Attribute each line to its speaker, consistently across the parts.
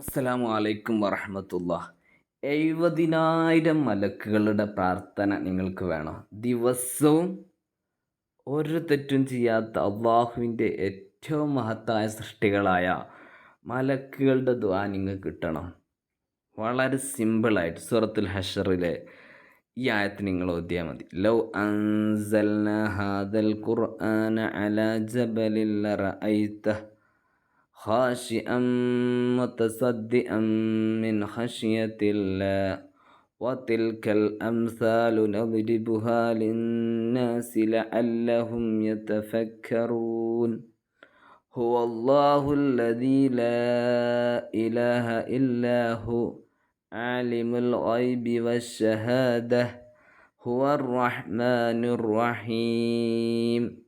Speaker 1: അസ്സലാമു അലൈക്കും വറഹമത്തുള്ള എഴുപതിനായിരം മലക്കുകളുടെ പ്രാർത്ഥന നിങ്ങൾക്ക് വേണം. ദിവസവും ഒരു തെറ്റും ചെയ്യാത്ത അള്ളാഹുവിന്റെ ഏറ്റവും മഹത്തായ സൃഷ്ടികളായ മലക്കുകളുടെ ദ്വാ നിങ്ങൾക്ക് കിട്ടണം. വളരെ സിമ്പിളായിട്ട് സൂറത്തുൽ ഹഷറിലെ ഈ ആയത്ത് നിങ്ങൾ ഓതിയാൽ മതി. ലൗ അൻസൽന ഹാദൽ ഖുർആന അല ജബലിൽ റഅയ്തഹ് خاشئا متصدئا من خشية الله وتلك الأمثال نضربها للناس لعلهم يتفكرون. هو الله الذي لا إله إلا هو عالم الغيب والشهادة هو الرحمن الرحيم.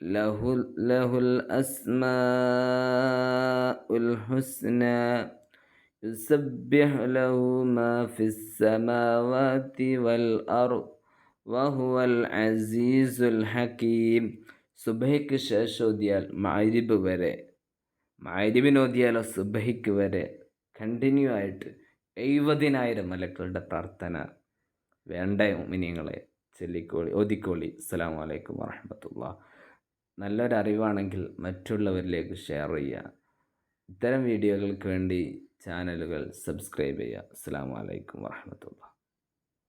Speaker 1: له, له الأسماء الحسنى يسبح له ما في السماوات والأرض وهو العزيز الحكيم സുബഹിക്ക് ശേഷം ഓതിയാൽ മാരിബ് വരെ മാരിബിന് ഓതിയാലോ സുബഹിക്ക് വരെ കണ്ടിന്യൂ ആയിട്ട് എഴുപതിനായിരം മലക്കളുടെ പ്രാർത്ഥന വേണ്ട മിനിങ്ങളെ ചൊല്ലിക്കോളി ഓതിക്കോളി അസ്സാം വലൈക്കും വാഹമത്തുള്ള നല്ലൊരറിവാണെങ്കിൽ മറ്റുള്ളവരിലേക്ക് ഷെയർ ചെയ്യുക. ഇത്തരം വീഡിയോകൾക്ക് വേണ്ടി ചാനലുകൾ സബ്സ്ക്രൈബ് ചെയ്യുക. അസ്സാം വലൈക്കും വാഹമത്തുള്ള